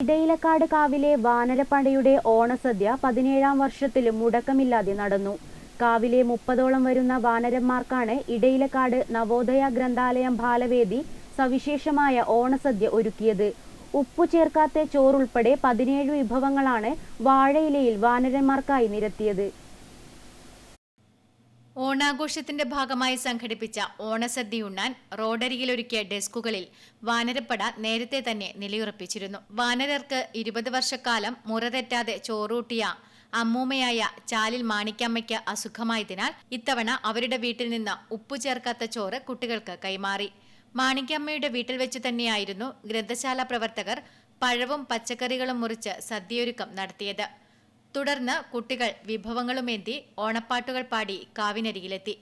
ഇടയിലക്കാട് കാവിലെ വാനരപ്പടയുടെ ഓണസദ്യ പതിനേഴാം വർഷത്തിലും മുടക്കമില്ലാതെ നടന്നു. കാവിലെ മുപ്പതോളം വരുന്ന വാനരന്മാർക്കാണ് ഇടയിലക്കാട് നവോദയ ഗ്രന്ഥാലയം ബാലവേദി സവിശേഷമായ ഓണസദ്യ ഒരുക്കിയത്. ഉപ്പു ചേർക്കാത്ത ചോറുൾപ്പെടെ പതിനേഴ് വിഭവങ്ങളാണ് വാഴയിലയിൽ വാനരന്മാർക്കായി നിരത്തിയത്. ഓണാഘോഷത്തിന്റെ ഭാഗമായി സംഘടിപ്പിച്ച ഓണസദ്യയുണ്ണാൻ റോഡരികിലൊരുക്കിയ ഡെസ്കുകളിൽ വാനരപ്പട നേരത്തെ തന്നെ നിലയുറപ്പിച്ചിരുന്നു. വാനരർക്ക് ഇരുപത് വർഷക്കാലം മുറതെറ്റാതെ ചോറൂട്ടിയ അമ്മൂമ്മയായ ചാലിൽ മാണിക്കമ്മയ്ക്ക് അസുഖമായതിനാൽ ഇത്തവണ അവരുടെ വീട്ടിൽ നിന്ന് ഉപ്പു ചേർക്കാത്ത ചോറ് കുട്ടികൾക്ക് കൈമാറി. മാണിക്കമ്മയുടെ വീട്ടിൽ വെച്ച് തന്നെയായിരുന്നു ഗ്രന്ഥശാല പ്രവർത്തകർ പഴവും പച്ചക്കറികളും മുറിച്ച് സദ്യയൊരുക്കം നടത്തിയത്. തുടർന്ന് കുട്ടികൾ വിഭവങ്ങളുമേന്തി ഓണപ്പാട്ടുകൾ പാടി കാവിനരികിലെത്തി.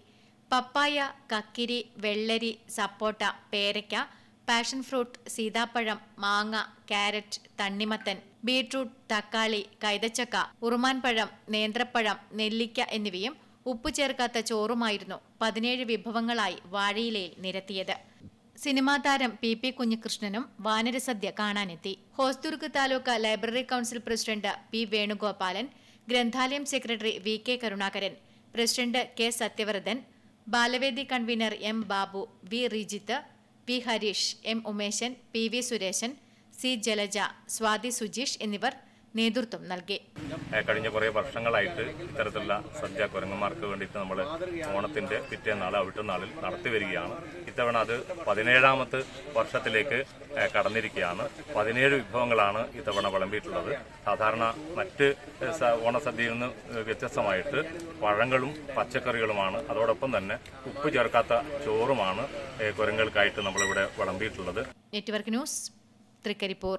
പപ്പായ കക്കിരി വെള്ളരി സപ്പോട്ട പേരയ്ക്ക പാഷൻ ഫ്രൂട്ട് സീതാപ്പഴം മാങ്ങ കാരറ്റ് തണ്ണിമത്തൻ ബീട്രൂട്ട് തക്കാളി കൈതച്ചക്ക ഉറുമാൻപഴം നേന്ത്രപ്പഴം നെല്ലിക്ക എന്നിവയും ഉപ്പ് ചേർക്കാത്ത ചോറുമായിരുന്നു പതിനേഴ് വിഭവങ്ങളായി വാഴയിലയിൽ നിരത്തിയത്. സിനിമാ താരം പി പി കുഞ്ഞികൃഷ്ണനും വാനരസദ്യ കാണാനെത്തി. Hosdurg taluk library council president P Venugopalan ഗ്രന്ഥാലയം secretary V K Karunakaran president K Sathyavrathan Balavedi convener M Babu V Rijith P Harish M Umesan P V Suresan C Jalaja Swathi Sujeesh എന്നിവർ നേതൃത്വം നൽകി. കഴിഞ്ഞ കുറേ വർഷങ്ങളായിട്ട് ഇത്തരത്തിലുള്ള സദ്യ കുരങ്ങന്മാർക്ക് വേണ്ടിയിട്ട് നമ്മൾ ഓണത്തിന്റെ പിറ്റേന്നാൾ അവിട്ടുന്നാളിൽ നടത്തി വരികയാണ്. ഇത്തവണ അത് പതിനേഴാമത്തെ വർഷത്തിലേക്ക് കടന്നിരിക്കുകയാണ്. പതിനേഴ് വിഭവങ്ങളാണ് ഇത്തവണ വിളമ്പിയിട്ടുള്ളത്. സാധാരണ മറ്റ് ഓണസദ്യയിൽ നിന്ന് വ്യത്യസ്തമായിട്ട് പഴങ്ങളും പച്ചക്കറികളുമാണ്. അതോടൊപ്പം തന്നെ ഉപ്പ് ചേർക്കാത്ത ചോറുമാണ് കുരങ്ങൾക്കായിട്ട് നമ്മളിവിടെ വിളമ്പിയിട്ടുള്ളത്. Network news Trikaripur.